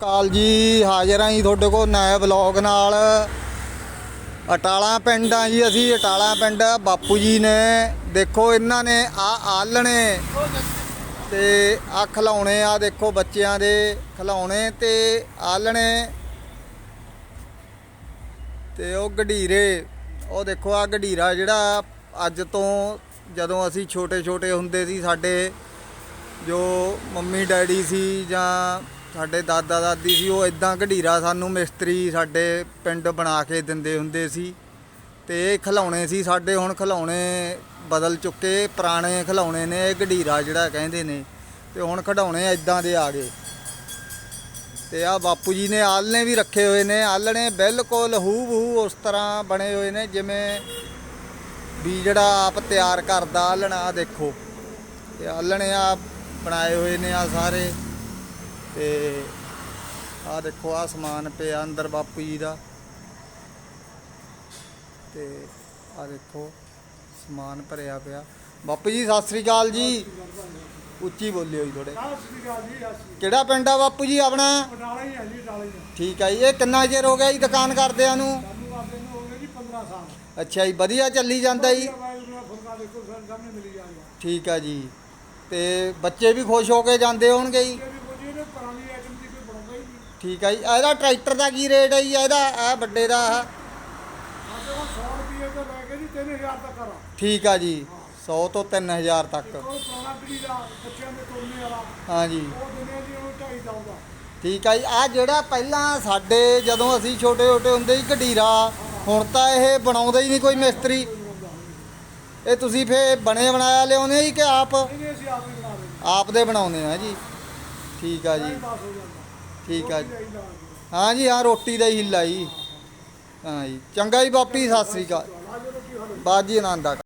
ਕਾਲ ਜੀ, ਹਾਜ਼ਰ ਆਂ ਜੀ ਤੁਹਾਡੇ ਕੋਲ ਨਵੇਂ ਵਲੌਗ ਨਾਲ। ਅਟਾਲਾ ਪਿੰਡ ਆ ਜੀ ਅਸੀਂ, ਅਟਾਲਾ ਪਿੰਡ ਬਾਪੂ ਜੀ ਨੇ। ਦੇਖੋ, ਇਹਨਾਂ ਨੇ ਆ ਆਲਣੇ ਤੇ ਆ ਖਿਲਾਉਣੇ ਆ, ਦੇਖੋ ਬੱਚਿਆਂ ਦੇ ਖਿਲਾਉਣੇ ਤੇ ਆਲਣੇ ਤੇ ਉਹ ਗਢੀਰੇ। ਉਹ ਦੇਖੋ ਆ ਗਢੀਰਾ ਜਿਹੜਾ ਅੱਜ ਤੋਂ ਜਦੋਂ ਅਸੀਂ ਛੋਟੇ ਛੋਟੇ ਹੁੰਦੇ ਸੀ, ਸਾਡੇ ਜੋ ਮੰਮੀ ਡੈਡੀ ਸੀ ਜਾਂ ਸਾਡੇ ਦਾਦਾ ਦਾਦੀ ਸੀ, ਉਹ ਇਦਾਂ ਘੜੀਰਾ ਸਾਨੂੰ ਮਿਸਤਰੀ ਸਾਡੇ ਪਿੰਡ ਬਣਾ ਕੇ ਦਿੰਦੇ ਹੁੰਦੇ ਸੀ ਤੇ ਇਹ ਖਿਲਾਉਣੇ ਸੀ, ਸਾਡੇ ਹੁਣ ਖਿਲਾਉਣੇ ਬਦਲ ਚੁੱਕੇ, ਪੁਰਾਣੇ ਖਿਲਾਉਣੇ ਨੇ, ਇਹ ਘੜੀਰਾ ਜਿਹੜਾ ਕਹਿੰਦੇ ਨੇ ਤੇ ਹੁਣ ਖਿਡੌਣੇ ਇਦਾਂ ਦੇ ਆ ਗਏ। ਤੇ ਆ ਬਾਪੂ ਜੀ ਨੇ ਆਲਣੇ ਵੀ ਰੱਖੇ ਹੋਏ ਨੇ ਆਲਣੇ ਬਿਲਕੁਲ ਹੂ ਹੂ ਉਸ ਤਰ੍ਹਾਂ ਬਣੇ ਹੋਏ ਨੇ ਜਿਵੇਂ ਵੀ ਜਿਹੜਾ ਆਪ ਤਿਆਰ ਕਰਦਾ ਆਲਣਾ ਦੇਖੋ। ਤੇ ਆਲਣੇ ਆ ਬਣਾਏ ਹੋਏ ਨੇ ਆ ਸਾਰੇ। ਤੇ ਆ ਦੇਖੋ ਆ ਸਮਾਨ ਪਿਆ ਅੰਦਰ ਬਾਪੂ ਜੀ ਦਾ। ਤੇ ਆ ਦੇਖੋ ਸਮਾਨ ਭਰਿਆ ਪਿਆ। ਬਾਪੂ ਜੀ ਸਤਿ ਸ੍ਰੀ ਅਕਾਲ ਜੀ। ਉੱਚੀ ਬੋਲਿਓ ਜੀ ਥੋੜੇ ਸਤਿ ਸ੍ਰੀ ਅਕਾਲ ਜੀ ਸਤਿ ਸ੍ਰੀ ਕਿਹੜਾ ਪਿੰਡ ਆ ਬਾਪੂ ਜੀ ਆਪਣਾ? ਬਟਾਲਾ ਹੀ ਹੈ ਜੀ ਬਟਾਲਾ ਹੀ ਹੈ। ਠੀਕ ਆ ਜੀ ਇਹ ਕਿੰਨਾ ਚਿਰ ਹੋ ਗਿਆ ਜੀ ਦੁਕਾਨ ਕਰਦਿਆਂ ਨੂੰ? ਸਾਨੂੰ ਨੂੰ ਹੋ ਗਏ ਜੀ 15 ਸਾਲ। ਅੱਛਾ ਜੀ ਵਧੀਆ ਚੱਲੀ ਜਾਂਦਾ ਜੀ। ਠੀਕ ਆ ਜੀ। ਤੇ ਬੱਚੇ ਵੀ ਖੁਸ਼ ਹੋ ਕੇ ਜਾਂਦੇ ਹੋਣਗੇ ਜੀ? ਇਹ ਵੀ ਕੋਈ ਇਹਨੇ ਪੁਰਾਣੀ ਆਈਟਮ ਦੀ ਕੋਈ ਬਣਾਉਂਦਾ ਹੀ ਨਹੀਂ। ਠੀਕ ਆ ਜੀ ਇਹਦਾ ਟਰੈਕਟਰ ਦਾ ਕੀ ਰੇਟ ਹੈ ਜੀ? ਇਹਦਾ ਆ ਵੱਡੇ ਦਾ ਆਹ? ਸਾਡੇ ਕੋਲ 100 ਰੁਪਏ ਤੋਂ ਲੈ ਕੇ ਜੀ 3000 ਤੱਕ ਆ ਠੀਕ ਆ ਜੀ 100 ਤੋਂ 3000 ਤੱਕ। ਉਹ ਪੁਰਾਣਾ ਪੀੜੀ ਦਾ ਬੱਚਿਆਂ ਦੇ ਤੋਲਨੇ ਵਾਲਾ। ਹਾਂ ਜੀ। ਉਹ ਉਹ ਢਾਈ ਠੀਕ ਆ ਜੀ ਆ ਜਿਹੜਾ ਪਹਿਲਾਂ ਸਾਡੇ ਜਦੋਂ ਅਸੀਂ ਛੋਟੇ ਛੋਟੇ ਹੁੰਦੇ ਸੀ ਘੜੀਰਾ ਹੁਣ ਤਾਂ ਇਹ ਬਣਾਉਂਦਾ ਹੀ ਨਹੀਂ ਕੋਈ ਮਿਸਤਰੀ। ਇਹ ਤੁਸੀਂ ਫੇ ਬਣੇ ਬਣਾਇਆ ਲਿਆਉਂਦੇ ਜੀ ਕਿ ਆਪ? ਇਹਨੇ ਅਸੀਂ ਆਪ ਹੀ ਬਣਾ ਰਹੇ ਹਾਂ ਆਪ ਦੇ ਬਣਾਉਂਦੇ ਆ ਜੀ। ਠੀਕ ਆ ਜੀ। ਠੀਕ ਆ ਜੀ। ਹਾਂ ਜੀ ਹਾਂ ਰੋਟੀ ਦਾ ਹੀ ਹਿੱਲਾ ਜੀ। ਹਾਂ ਜੀ। ਚੰਗਾ ਜੀ, ਬਾਪੀ, ਸਤਿ ਸ੍ਰੀ ਅਕਾਲ। ਗਿਆ। ਆ ਬਾਜੀ ਆਨੰਦ ਆ।